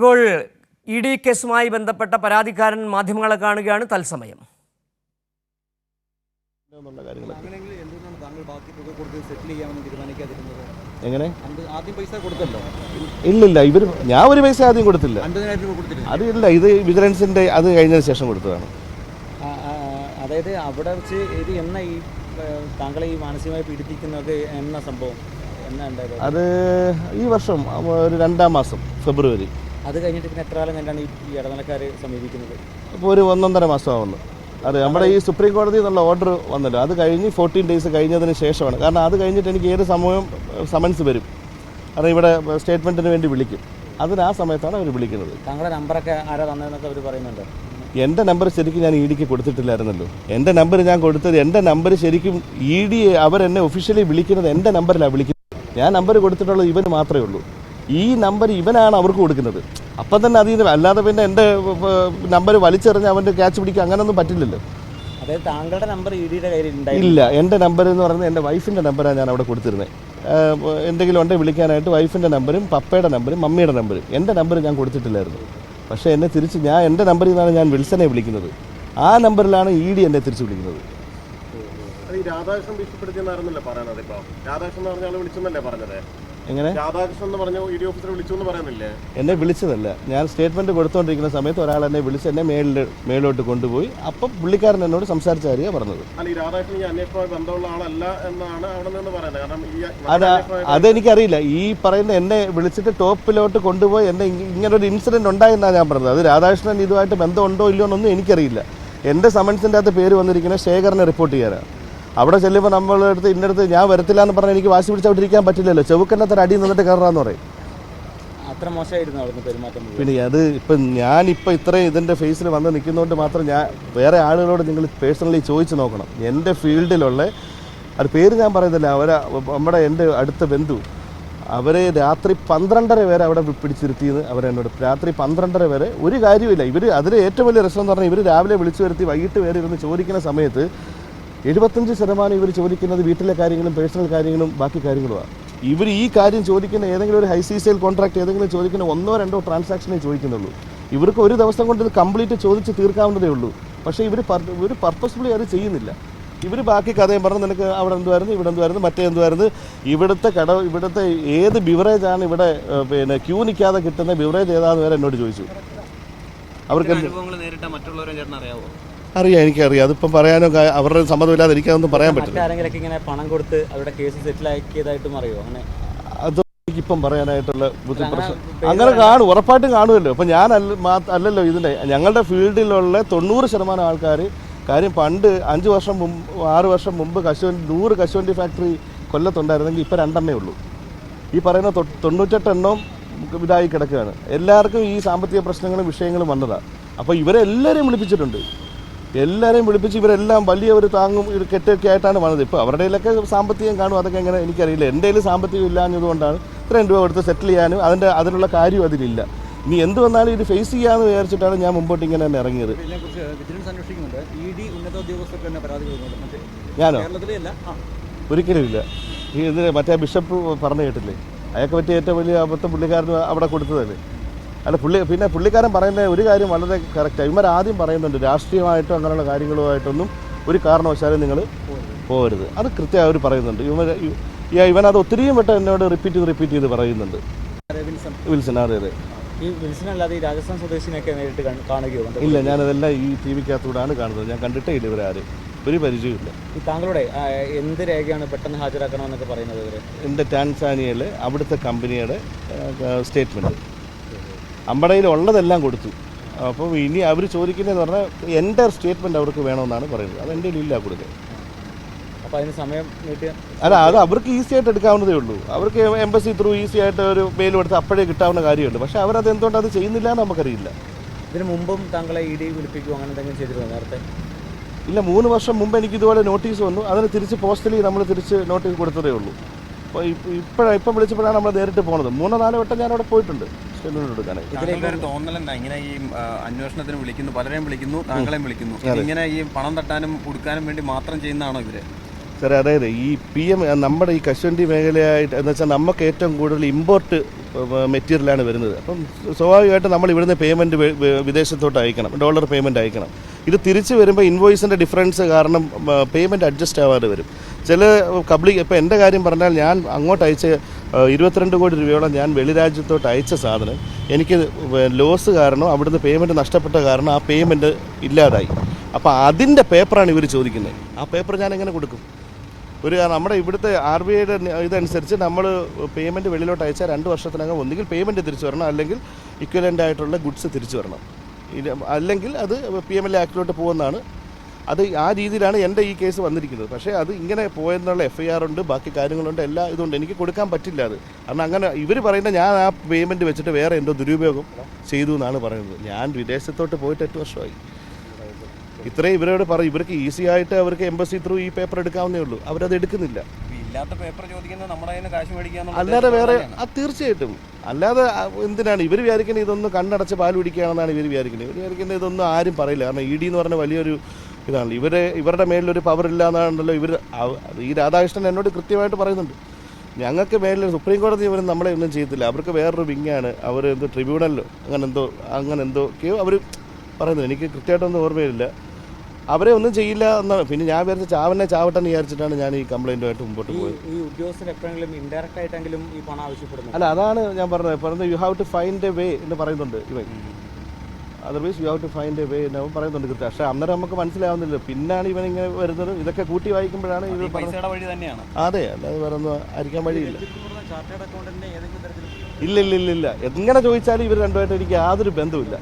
ഇപ്പോൾ E D കേസുമായി ബന്ധപ്പെട്ട പരാതിക്കാരൻ മാധ്യമങ്ങളെ കാണുകയാണ് തത്സമയം. എങ്ങനെ? ആദ്യം പൈസ കൊടുത്തല്ലോ. ഇല്ലില്ല ഇവർ ഞാൻ ഒരു പൈസ ആദ്യം കൊടുത്തില്ല. അൻപതിനായിരം രൂപ കൊടുത്തിരുന്നു അത് ഇല്ല ഇത് വിജിലൻസിന്റെ അത് കഴിഞ്ഞതിന് ശേഷം കൊടുത്തതാണ്. അതായത് അവിടെ വെച്ച് ഇത് എന്ന ഈ താങ്കളെ ഈ മാനസികമായി പീഡിപ്പിക്കുന്നത് എന്ന സംഭവം എന്നാ ഉണ്ടായത് അത് ഈ വർഷം ഒരു രണ്ടാം മാസം ഫെബ്രുവരി. അത് കഴിഞ്ഞിട്ട് പിന്നെ എത്ര കാലം കണ്ടാണ് ഈ- ഇടനിലക്കാർ സമീപിക്കുന്നത്? അപ്പോൾ ഒരു ഒന്നൊന്നര മാസമാവുന്നു. അത് നമ്മുടെ ഈ സുപ്രീം കോടതി എന്നുള്ള ഓർഡർ വന്നല്ലോ. അത് കഴിഞ്ഞ് ഫോർട്ടീൻ ഡേയ്സ് കഴിഞ്ഞതിന് ശേഷമാണ്. കാരണം അത് കഴിഞ്ഞിട്ട് എനിക്ക് ഏത് സമയവും സമൻസ് വരും. കാരണം ഇവിടെ സ്റ്റേറ്റ്മെന്റിന് വേണ്ടി വിളിക്കും. അതിന് ആ സമയത്താണ് അവർ വിളിക്കുന്നത്. താങ്കളുടെ നമ്പറൊക്കെ ആരാ തന്നതെന്നൊക്കെ അവർ പറയുന്നുണ്ട്. എന്റെ നമ്പർ ശരിക്കും ഞാൻ ഇ ഡിക്ക് കൊടുത്തിട്ടില്ലായിരുന്നല്ലോ. എന്റെ നമ്പർ ഞാൻ കൊടുത്തത് എന്റെ നമ്പർ ശരിക്കും ഇ ഡി അവരെന്നെ ഒഫീഷ്യലി വിളിക്കുന്നത് എന്റെ നമ്പറിലാണ് വിളിക്കുന്നത്. ഞാൻ നമ്പർ കൊടുത്തിട്ടുള്ളത് ഇവന് മാത്രമേ ഉള്ളൂ. ഈ നമ്പർ ഇവനാണ് അവർക്ക് കൊടുക്കുന്നത്. അപ്പം തന്നെ അതിൽ നിന്ന് അല്ലാതെ പിന്നെ എന്റെ നമ്പർ വലിച്ചെറിഞ്ഞ് അവന്റെ ക്യാച്ച് പിടിക്കുക അങ്ങനെയൊന്നും പറ്റില്ലല്ലോ. അതായത് താങ്കളുടെ നമ്പർ ഇല്ല എന്റെ നമ്പർ എന്ന് പറയുന്നത് എന്റെ വൈഫിന്റെ നമ്പറാണ് ഞാൻ അവിടെ കൊടുത്തിരുന്നത് എന്തെങ്കിലും ഉണ്ടെങ്കിൽ വിളിക്കാനായിട്ട് വൈഫിന്റെ നമ്പറും പപ്പയുടെ നമ്പറും മമ്മിയുടെ നമ്പറും എന്റെ നമ്പർ ഞാൻ കൊടുത്തിട്ടില്ലായിരുന്നു. പക്ഷേ എന്നെ തിരിച്ച് ഞാൻ എന്റെ നമ്പറിൽ നിന്നാണ് ഞാൻ വിൽസനെ വിളിക്കുന്നത്. ആ നമ്പറിലാണ് ഇ ഡി എന്നെ തിരിച്ച് വിളിക്കുന്നത്. രാധാകൃഷ്ണൻ ഭീഷണിപ്പെടുത്തിയെന്നായിരുന്നല്ലേ പറയണത് ഇപ്പൊ? രാധാകൃഷ്ണൻ എന്ന് പറഞ്ഞ വിളിച്ചെന്നല്ലേ പറഞ്ഞത്? എങ്ങനെ? രാധാകൃഷ്ണൻ എന്ന് പറഞ്ഞ ഇ ഡി ഓഫീസറെ വിളിച്ചു എന്ന് പറയുന്നില്ലേ? എന്നെ വിളിച്ചതല്ല. ഞാൻ സ്റ്റേറ്റ്മെന്റ് കൊടുത്തുകൊണ്ടിരിക്കുന്ന സമയത്ത് ഒരാൾ എന്നെ വിളിച്ച് എന്നെ മേളിൽ മേളിലോട്ട് കൊണ്ടുപോയി. അപ്പം പുള്ളിക്കാരൻ എന്നോട് സംസാരിച്ച കാര്യമാണ് പറഞ്ഞത്. അല്ല ഈ രാധാകൃഷ്ണൻ ബന്ധമുള്ള ആളല്ല എന്നാണ് അവിടെ നിന്ന് പറയുന്നത്. കാരണം ഈ അത് അതെനിക്കറിയില്ല. ഈ പറയുന്ന എന്നെ വിളിച്ചിട്ട് ടോപ്പിലോട്ട് കൊണ്ടുപോയി എന്നെ ഇങ്ങനെ ഇങ്ങനൊരു ഇൻസിഡന്റ് ഉണ്ടായെന്നാണ് ഞാൻ പറഞ്ഞത്. അത് രാധാകൃഷ്ണൻ ഇതുമായിട്ട് ബന്ധമുണ്ടോ ഇല്ലയോ എന്നൊന്നും എനിക്കറിയില്ല. എന്റെ സമൻസിന്റെ അകത്ത് പേര് വന്നിരിക്കുന്നത് ശേഖരനെ റിപ്പോർട്ട് ചെയ്യാനാണ്. അവിടെ ചെല്ലുമ്പോൾ നമ്മളെ അടുത്ത് ഇന്ന അടുത്ത് ഞാൻ വരത്തില്ല എന്ന് പറഞ്ഞാൽ എനിക്ക് വാശി പിടിച്ചവിട്ടിരിക്കാൻ പറ്റില്ലല്ലോ. ചെവുക്കന്നത്തൊരു അടി നിന്നിട്ട് കയറാന്ന് പറയും. അത്ര മോശമായിരുന്നു അവിടുന്ന് പെരുമാറ്റം പിന്നെ അത് ഇപ്പം ഞാനിപ്പോൾ ഇത്രയും ഇതിന്റെ ഫേസിൽ വന്ന് നിൽക്കുന്നതുകൊണ്ട് മാത്രം ഞാൻ വേറെ ആളുകളോട് നിങ്ങൾ പേഴ്സണലി ചോദിച്ചു നോക്കണം. എന്റെ ഫീൽഡിലുള്ള അത് പേര് ഞാൻ പറയുന്നില്ല അവരെ നമ്മുടെ എന്റെ അടുത്ത ബന്ധു അവരെ രാത്രി പന്ത്രണ്ടര വരെ അവിടെ പിടിച്ചിരുത്തിയത് അവരെന്നോട് രാത്രി പന്ത്രണ്ടര വരെ ഒരു കാര്യമില്ല ഇവർ അതിൽ ഏറ്റവും വലിയ രസം എന്ന് പറഞ്ഞാൽ ഇവർ രാവിലെ വിളിച്ചു വരുത്തി വൈകിട്ട് വരെ ഇരുന്ന് ചോദിക്കുന്ന സമയത്ത് എഴുപത്തഞ്ച് ശതമാനം ഇവർ ചോദിക്കുന്നത് വീട്ടിലെ കാര്യങ്ങളും പേഴ്സണൽ കാര്യങ്ങളും ബാക്കി കാര്യങ്ങളുമാണ്. ഇവർ ഈ കാര്യം ചോദിക്കുന്ന ഏതെങ്കിലും ഒരു ഹൈ സീസെയിൽ കോൺട്രാക്ട് ഏതെങ്കിലും ചോദിക്കുന്ന ഒന്നോ രണ്ടോ ട്രാൻസാക്ഷനേ ചോദിക്കുന്നുള്ളൂ. ഇവർക്ക് ഒരു ദിവസം കൊണ്ട് ഇത് കംപ്ലീറ്റ് ചോദിച്ച് തീർക്കാവുന്നതേ ഉള്ളൂ. പക്ഷേ ഇവർ ഇവർ പർപ്പസ്ഫുള്ളി അത് ചെയ്യുന്നില്ല. ഇവർ ബാക്കി കഥയും പറഞ്ഞ് നിനക്ക് അവിടെ എന്തുമായിരുന്നു ഇവിടെ എന്തുമായിരുന്നു മറ്റേ എന്തുമായിരുന്നു ഇവിടുത്തെ കട ഇവിടുത്തെ ഏത് ബിവറേജാണ് ഇവിടെ പിന്നെ ക്യൂ നിൽക്കാതെ കിട്ടുന്ന ബിവറേജ് ഏതാന്ന് വരെ എന്നോട് ചോദിച്ചു. അവർക്ക് അനുഭവങ്ങൾ നേരിട്ട മറ്റുള്ളവരെ ചേട്ടൻ അറിയാവോ അറിയാം എനിക്കറിയാം. അതിപ്പം പറയാനോ അവരുടെ സമ്മതമില്ലാതെ എനിക്കതൊന്നും പറയാൻ പറ്റില്ല. ആരെങ്കിലും ഇങ്ങനെ പണം കൊടുത്ത് അവരുടെ കേസ് സെറ്റിൽ ആക്കിയതായിട്ടും അറിയോ? അങ്ങനെ? അത് എനിക്കിപ്പം പറയാനായിട്ടുള്ള ബുദ്ധി അങ്ങനെ പ്രശ്നം അങ്ങനെ കാണും ഉറപ്പായിട്ടും കാണുമല്ലോ. അപ്പം ഞാൻ അല്ലല്ലോ ഇതിന്റെ ഞങ്ങളുടെ ഫീൽഡിലുള്ള തൊണ്ണൂറ് ശതമാനം ആൾക്കാർ കാര്യം പണ്ട് അഞ്ച് വർഷം മുമ്പ് ആറ് വർഷം മുമ്പ് കശുവണ്ടി നൂറ് കശുവണ്ടി ഫാക്ടറി കൊല്ലത്തുണ്ടായിരുന്നെങ്കിൽ ഇപ്പം രണ്ടെണ്ണേ ഉള്ളൂ. ഈ പറയുന്ന തൊ- തൊണ്ണൂറ്റെട്ട് എണ്ണം ഇതായി കിടക്കുകയാണ്. എല്ലാവർക്കും ഈ സാമ്പത്തിക പ്രശ്നങ്ങളും വിഷയങ്ങളും വന്നതാണ് അപ്പോൾ ഇവരെല്ലാവരെയും വിളിപ്പിച്ചിട്ടുണ്ട്. എല്ലാവരെയും വിളിപ്പിച്ച് ഇവരെല്ലാം വലിയ ഒരു താങ്ങും കെട്ടൊക്കെ ആയിട്ടാണ് വന്നത്. ഇപ്പോൾ അവരുടെയിലൊക്കെ സാമ്പത്തികം കാണും അതൊക്കെ എങ്ങനെ എനിക്കറിയില്ല. എന്റെ കയ്യിൽ സാമ്പത്തികം ഇല്ലാഞ്ഞതുകൊണ്ടാണ് ഇത്രയും രൂപ കൊടുത്ത് സെറ്റിൽ ചെയ്യാനും അതിന്റെ അതിനുള്ള കാര്യവും അതിലില്ല. ഇനി എന്ത് വന്നാലും ഇത് ഫേസ് ചെയ്യാമെന്ന് വിചാരിച്ചിട്ടാണ് ഞാൻ മുമ്പോട്ട് ഇങ്ങനെ തന്നെ ഇറങ്ങിയത്. ഞാനോ? ഒരിക്കലും ഇല്ല. ഈ ഇതിന് മറ്റേ ബിഷപ്പ് പറഞ്ഞു കേട്ടില്ലേ? അയാൾക്ക് പറ്റിയ ഏറ്റവും വലിയ അബദ്ധം പുള്ളിക്കാരന് അവിടെ കൊടുത്തതല്ലേ? അല്ല പുള്ളി പിന്നെ പുള്ളിക്കാരൻ പറയുന്ന ഒരു കാര്യം വളരെ കറക്റ്റാണ് ഇവർ ആദ്യം പറയുന്നുണ്ട് രാഷ്ട്രീയമായിട്ടോ അങ്ങനെയുള്ള കാര്യങ്ങളുമായിട്ടൊന്നും ഒരു കാരണവശാലും നിങ്ങൾ പോകരുത്. അത് കൃത്യമായി അവർ പറയുന്നുണ്ട്. ഇവൻ ഇവൻ അത് ഒത്തിരിയും വട്ടം എന്നോട് റിപ്പീറ്റ് ചെയ്ത് റിപ്പീറ്റ് ചെയ്ത് പറയുന്നുണ്ട്. വിൽസൺ അതെ അതെ. ഈ വിൽസൺ അല്ലാതെ ഈ രാജസ്ഥാൻ സ്വദേശിനെയൊക്കെ നേരിട്ട് കാണുകയോ? ഇല്ല ഞാനതെല്ലാം ഈ ടി വിക്കകത്തൂടാണ് കാണുന്നത്. ഞാൻ കണ്ടിട്ടേ ഇല്ല ഇവരാരും ഒരു പരിചയമില്ല ഈ താങ്കളുടെ എന്ത് രേഖയാണ് പെട്ടെന്ന് ഹാജരാക്കണമെന്നൊക്കെ പറയുന്നത് ഇവർ? എന്റെ ടാൻസാനിയയിലെ അവിടുത്തെ കമ്പനിയുടെ സ്റ്റേറ്റ്മെന്റ് അമ്പടയിൽ ഉള്ളതെല്ലാം കൊടുത്തു. അപ്പോൾ ഇനി അവർ ചോദിക്കുന്നതെന്ന് പറഞ്ഞാൽ എന്റെ സ്റ്റേറ്റ്മെന്റ് അവർക്ക് വേണമെന്നാണ് പറയുന്നത്. അത് എന്റെ ഇല്ല കൊടുക്കുക അപ്പോൾ അതിന് സമയം നീട്ടിയാൽ അല്ല അത് അവർക്ക് ഈസി ആയിട്ട് എടുക്കാവുന്നതേ ഉള്ളൂ. അവർക്ക് എംബസി ത്രൂ ഈസി ആയിട്ട് ഒരു മെയിൽ കൊടുത്ത് അപ്പോഴേ കിട്ടാവുന്ന കാര്യമുണ്ട്. പക്ഷേ അവരത് എന്തുകൊണ്ട് അത് ചെയ്യുന്നില്ല എന്ന് നമുക്കറിയില്ല. ഇതിന് മുമ്പും താങ്കളെ ഇ ഡി വിളിപ്പിക്കുമോ അങ്ങനെ എന്തെങ്കിലും ചെയ്തിരുന്നോ നേരത്തെ? ഇല്ല മൂന്ന് വർഷം മുമ്പ് എനിക്ക് ഇതുപോലെ നോട്ടീസ് വന്നു. അതിന് തിരിച്ച് പോസ്റ്റലി നമ്മൾ തിരിച്ച് നോട്ടീസ് കൊടുത്തതേ ഉള്ളൂ. അപ്പോൾ ഇപ്പോഴാണ് ഇപ്പം വിളിച്ചപ്പോഴാണ് നമ്മൾ നേരിട്ട് പോകുന്നത് മൂന്നോ നാലോ വട്ടം ഞാൻ അവിടെ പോയിട്ടുണ്ട്. തോന്നലെന്താ ഇങ്ങനെ ഈ അന്വേഷണത്തിന് വിളിക്കുന്നു പലരെയും വിളിക്കുന്നു താങ്കളെയും വിളിക്കുന്നു. ഇങ്ങനെ ഈ പണം തട്ടാനും കൊടുക്കാനും വേണ്ടി മാത്രം ചെയ്യുന്നതാണോ ഇവർ? സാറേ അതായത് ഈ പി എം നമ്മുടെ ഈ കശുവണ്ടി മേഖലയായിട്ട് എന്ന് വെച്ചാൽ നമുക്ക് ഏറ്റവും കൂടുതൽ ഇമ്പോർട്ട് മെറ്റീരിയലാണ് വരുന്നത്. അപ്പം സ്വാഭാവികമായിട്ടും നമ്മൾ ഇവിടുന്ന് പേയ്മെന്റ് വിദേശത്തോട്ട് അയക്കണം ഡോളർ പേയ്മെന്റ് അയക്കണം. ഇത് തിരിച്ച് വരുമ്പോൾ ഇൻവോയ്സിന്റെ ഡിഫറൻസ് കാരണം പേയ്മെന്റ് അഡ്ജസ്റ്റ് ആവാതെ വരും. ചില പബ്ലിക് ഇപ്പോൾ എന്റെ കാര്യം പറഞ്ഞാൽ ഞാൻ അങ്ങോട്ട് അയച്ച് ഇരുപത്തിരണ്ട് കോടി രൂപയോളം ഞാൻ വെളിരാജ്യത്തോട്ട് അയച്ച സാധനം എനിക്ക് ലോസ് കാരണം അവിടുന്ന് പേയ്മെന്റ് നഷ്ടപ്പെട്ട കാരണം ആ പേയ്മെന്റ് ഇല്ലാതായി. അപ്പോൾ അതിന്റെ പേപ്പറാണ് ഇവർ ചോദിക്കുന്നത് ആ പേപ്പർ ഞാൻ എങ്ങനെ കൊടുക്കും? ഒരു നമ്മുടെ ഇവിടുത്തെ ആർ ബി ഐയുടെ ഇതനുസരിച്ച് നമ്മൾ പേയ്മെന്റ് വെളിയിലോട്ട് അയച്ചാൽ രണ്ട് വർഷത്തിനകം ഒന്നുകിൽ പേയ്മെന്റ് തിരിച്ചു വരണം അല്ലെങ്കിൽ ഇക്വലന്റ് ആയിട്ടുള്ള ഗുഡ്സ് തിരിച്ചു വരണം. അല്ലെങ്കിൽ അത് പി എം എൽ ആക്ടിലോട്ട് പോകുന്നതാണ്. അത് ആ രീതിയിലാണ് എന്റെ ഈ കേസ് വന്നിരിക്കുന്നത്. പക്ഷേ അത് ഇങ്ങനെ പോയെന്നുള്ള എഫ് ഐ ആർ ഉണ്ട് ബാക്കി കാര്യങ്ങളുണ്ട് എല്ലാ ഇതുണ്ട്. എനിക്ക് കൊടുക്കാൻ പറ്റില്ല അത്. കാരണം അങ്ങനെ ഇവർ പറയുന്നത് ഞാൻ ആ പേയ്മെന്റ് വെച്ചിട്ട് വേറെ എന്തോ ദുരുപയോഗം ചെയ്തു എന്നാണ് പറയുന്നത്. ഞാൻ വിദേശത്തോട്ട് പോയിട്ട് എട്ട് വർഷമായി. ഇത്രയും ഇവരോട് പറയും ഇവർക്ക് ഈസി ആയിട്ട് അവർക്ക് എംബസി ത്രൂ ഈ പേപ്പർ എടുക്കാവുന്നേ ഉള്ളൂ. അവരത് എടുക്കുന്നില്ല. ഇല്ലാത്ത പേപ്പർ ചോദിക്കുന്നത് നമ്മുടെ കാശ് മേടിക്കുക അല്ലാതെ വേറെ ആ തീർച്ചയായിട്ടും. അല്ലാതെ എന്തിനാണ്? ഇവർ വിചാരിക്കുന്നത് ഇതൊന്നും കണ്ണടച്ച് പാൽ പിടിക്കുകയാണെന്നാണ് ഇവർ വിചാരിക്കുന്നത്. ഇവർ വിചാരിക്കുന്നത് ഇതൊന്നും ആരും പറയില്ല. കാരണം ഇ ഡി എന്ന് പറഞ്ഞ വലിയൊരു ഇതാണ്. ഇവരെ ഇവരുടെ മേലിലൊരു പവർ ഇല്ല എന്നാണല്ലോ ഇവർ ഈ രാധാകൃഷ്ണൻ എന്നോട് കൃത്യമായിട്ട് പറയുന്നുണ്ട്. ഞങ്ങൾക്ക് മേലിൽ സുപ്രീം കോടതി ഇവർ നമ്മളെ ഒന്നും ചെയ്യത്തില്ല അവർക്ക് വേറൊരു വിങ്ങാണ് അവർ എന്തോ ട്രിബ്യൂണലിലോ അങ്ങനെ എന്തോ അങ്ങനെ എന്തൊക്കെയോ അവർ പറയുന്നത് എനിക്ക് കൃത്യമായിട്ടൊന്നും ഓർമ്മയില്ല. അവരെ ഒന്നും ചെയ്യില്ല എന്നാണ് പിന്നെ ഞാൻ വിചാരിച്ച ചാവനെ ചാവട്ടെന്ന് വിചാരിച്ചിട്ടാണ് ഞാൻ ഈ കംപ്ലൈന്റുമായിട്ട് മുമ്പോട്ട് പോയത്. ഈ ഉദ്യോഗസ്ഥർ എപ്പോഴെങ്കിലും ഇൻഡയറക്റ്റ് ആയിട്ടെങ്കിലും ഈ പണം ആവശ്യപ്പെടുന്നു അല്ല അതാണ് ഞാൻ പറഞ്ഞത്. പറഞ്ഞത് you have to find a way എന്ന് പറയുന്നുണ്ട് ഇവൻ. Otherwise you have to find a way എന്ന് അവൻ പറയുന്നുണ്ട് കൃത്യം. പക്ഷേ അന്നേരം നമുക്ക് മനസ്സിലാവുന്നില്ല. പിന്നാണ് ഇവൻ ഇങ്ങനെ വരുന്നത്. ഇതൊക്കെ കൂട്ടി വായിക്കുമ്പോഴാണ് ഇവർ ഈ പൈസയുടെ വഴി തന്നെയാണ്. അതെ അല്ലാതെ വേറെ ഒന്നും ആയിരിക്കാൻ വഴിയില്ല. ഇല്ല ഇല്ല ഇല്ല ഇല്ല എങ്ങനെ ചോദിച്ചാലും ഇവർ രണ്ടുമായിട്ട് എനിക്ക് യാതൊരു ബന്ധവുമില്ല.